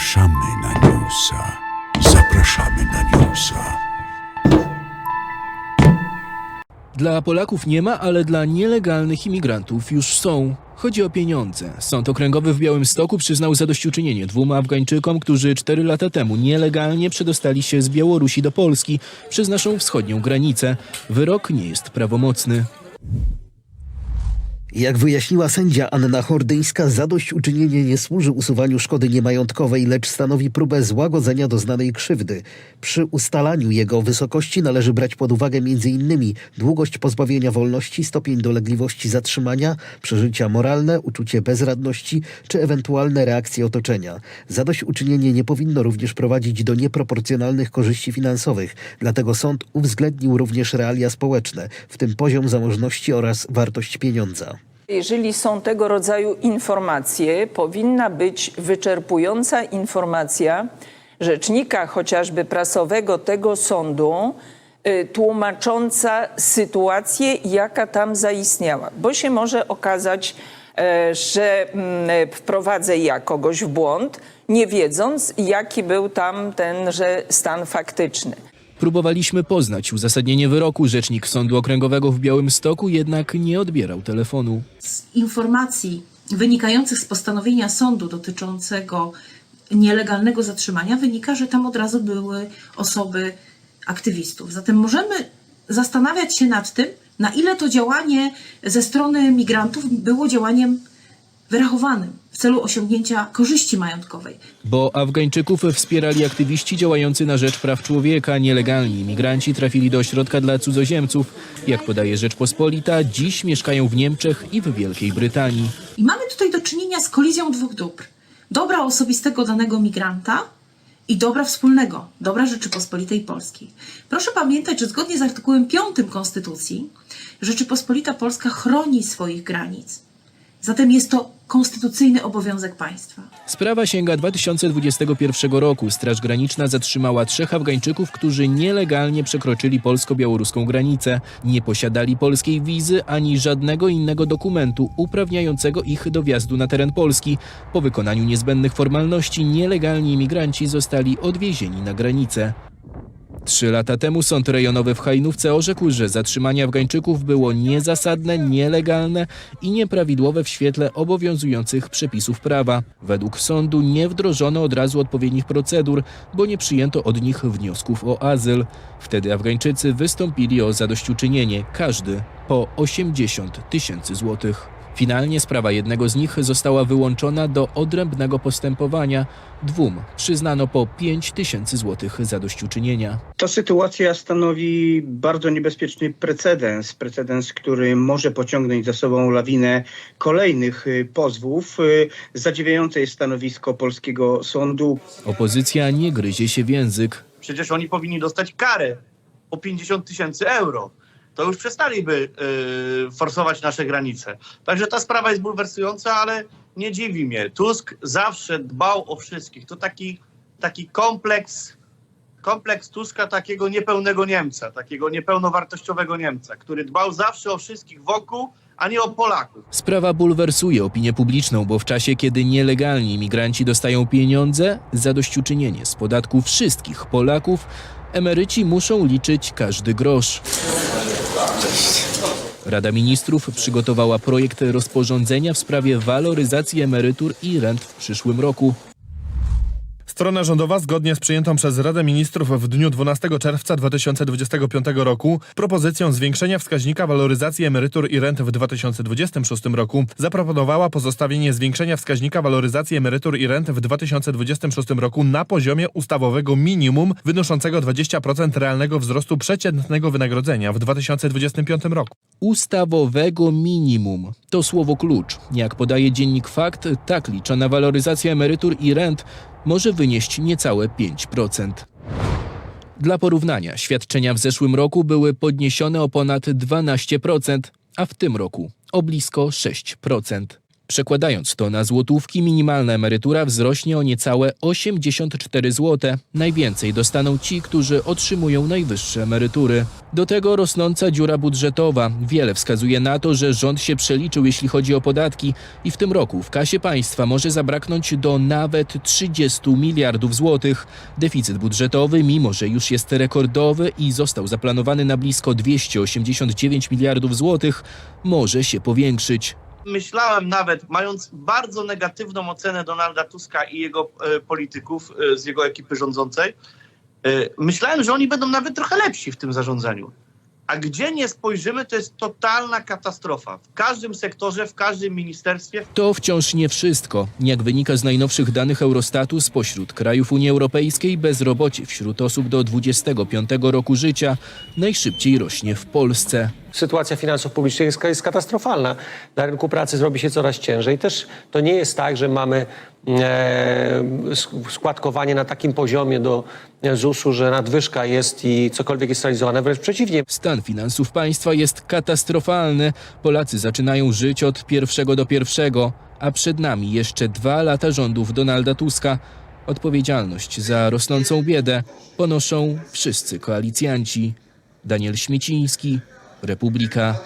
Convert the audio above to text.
Zapraszamy na newsa. Zapraszamy na newsa. Dla Polaków nie ma, ale dla nielegalnych imigrantów już są. Chodzi o pieniądze. Sąd Okręgowy w Białymstoku przyznał zadośćuczynienie dwóm Afgańczykom, którzy cztery lata temu nielegalnie przedostali się z Białorusi do Polski przez naszą wschodnią granicę. Wyrok nie jest prawomocny. Jak wyjaśniła sędzia Anna Hordyńska, zadośćuczynienie nie służy usuwaniu szkody niemajątkowej, lecz stanowi próbę złagodzenia doznanej krzywdy. Przy ustalaniu jego wysokości należy brać pod uwagę m.in. długość pozbawienia wolności, stopień dolegliwości zatrzymania, przeżycia moralne, uczucie bezradności czy ewentualne reakcje otoczenia. Zadośćuczynienie nie powinno również prowadzić do nieproporcjonalnych korzyści finansowych, dlatego sąd uwzględnił również realia społeczne, w tym poziom zamożności oraz wartość pieniądza. Jeżeli są tego rodzaju informacje, powinna być wyczerpująca informacja rzecznika chociażby prasowego tego sądu, y, tłumacząca sytuację, jaka tam zaistniała. Bo się może okazać, e, że mm, wprowadzę ja kogoś w błąd, nie wiedząc, jaki był tam tenże stan faktyczny. Próbowaliśmy poznać uzasadnienie wyroku. Rzecznik Sądu Okręgowego w Białymstoku jednak nie odbierał telefonu. z informacji wynikających z postanowienia sądu dotyczącego nielegalnego zatrzymania wynika, że tam od razu były osoby aktywistów. Zatem możemy zastanawiać się nad tym, na ile to działanie ze strony migrantów było działaniem wyrachowanym w celu osiągnięcia korzyści majątkowej. Bo Afgańczyków wspierali aktywiści działający na rzecz praw człowieka. Nielegalni imigranci trafili do ośrodka dla cudzoziemców. Jak podaje Rzeczpospolita, dziś mieszkają w Niemczech i w Wielkiej Brytanii. I mamy tutaj do czynienia z kolizją dwóch dóbr. Dobra osobistego danego migranta i dobra wspólnego, dobra Rzeczypospolitej Polskiej. Proszę pamiętać, że zgodnie z artykułem 5 Konstytucji Rzeczypospolita Polska chroni swoich granic. Zatem jest to konstytucyjny obowiązek państwa. Sprawa sięga 2021 roku. Straż Graniczna zatrzymała trzech Afgańczyków, którzy nielegalnie przekroczyli polsko-białoruską granicę. Nie posiadali polskiej wizy ani żadnego innego dokumentu uprawniającego ich do wjazdu na teren Polski. Po wykonaniu niezbędnych formalności nielegalni imigranci zostali odwiezieni na granicę. Trzy lata temu sąd rejonowy w Hajnówce orzekł, że zatrzymanie Afgańczyków było niezasadne, nielegalne i nieprawidłowe w świetle obowiązujących przepisów prawa. Według sądu nie wdrożono od razu odpowiednich procedur, bo nie przyjęto od nich wniosków o azyl. Wtedy Afgańczycy wystąpili o zadośćuczynienie, każdy po 80 tysięcy złotych. Finalnie sprawa jednego z nich została wyłączona do odrębnego postępowania. Dwóm przyznano po 5 tysięcy złotych zadośćuczynienia. Ta sytuacja stanowi bardzo niebezpieczny precedens, precedens, który może pociągnąć za sobą lawinę kolejnych y, pozwów. Y, Zadziwiające jest stanowisko polskiego sądu. Opozycja nie gryzie się w język. Przecież oni powinni dostać karę o 50 tysięcy euro. To już przestaliby yy, forsować nasze granice. Także ta sprawa jest bulwersująca, ale nie dziwi mnie. Tusk zawsze dbał o wszystkich. To taki, taki kompleks, kompleks Tuska takiego niepełnego Niemca, takiego niepełnowartościowego Niemca, który dbał zawsze o wszystkich wokół, a nie o Polaków. Sprawa bulwersuje opinię publiczną, bo w czasie, kiedy nielegalni imigranci dostają pieniądze, zadośćuczynienie z podatku wszystkich Polaków, emeryci muszą liczyć każdy grosz. Rada Ministrów przygotowała projekt rozporządzenia w sprawie waloryzacji emerytur i rent w przyszłym roku. Strona rządowa, zgodnie z przyjętą przez Radę Ministrów w dniu 12 czerwca 2025 roku propozycją zwiększenia wskaźnika waloryzacji emerytur i rent w 2026 roku, zaproponowała pozostawienie zwiększenia wskaźnika waloryzacji emerytur i rent w 2026 roku na poziomie ustawowego minimum wynoszącego 20% realnego wzrostu przeciętnego wynagrodzenia w 2025 roku. Ustawowego minimum to słowo klucz. Jak podaje dziennik Fakt, tak liczona waloryzacja emerytur i rent może wynieść niecałe 5%. Dla porównania, świadczenia w zeszłym roku były podniesione o ponad 12%, a w tym roku o blisko 6%. Przekładając to na złotówki, minimalna emerytura wzrośnie o niecałe 84 zł. Najwięcej dostaną ci, którzy otrzymują najwyższe emerytury. Do tego rosnąca dziura budżetowa. Wiele wskazuje na to, że rząd się przeliczył, jeśli chodzi o podatki i w tym roku w kasie państwa może zabraknąć do nawet 30 miliardów złotych. Deficyt budżetowy, mimo że już jest rekordowy i został zaplanowany na blisko 289 miliardów złotych, może się powiększyć. Myślałem nawet, mając bardzo negatywną ocenę Donalda Tuska i jego e, polityków e, z jego ekipy rządzącej, e, myślałem, że oni będą nawet trochę lepsi w tym zarządzaniu. A gdzie nie spojrzymy, to jest totalna katastrofa. W każdym sektorze, w każdym ministerstwie, To wciąż nie wszystko. Jak wynika z najnowszych danych Eurostatu, spośród krajów Unii Europejskiej bezrobocie wśród osób do 25 roku życia najszybciej rośnie w Polsce. Sytuacja finansów publicznych jest, jest katastrofalna. Na rynku pracy zrobi się coraz ciężej. Też to nie jest tak, że mamy e, sk- składkowanie na takim poziomie do ZUS-u, że nadwyżka jest i cokolwiek jest realizowane. Wręcz przeciwnie. Stan finansów państwa jest katastrofalny. Polacy zaczynają żyć od pierwszego do pierwszego, a przed nami jeszcze dwa lata rządów Donalda Tuska. Odpowiedzialność za rosnącą biedę ponoszą wszyscy koalicjanci. Daniel Śmieciński, Republika.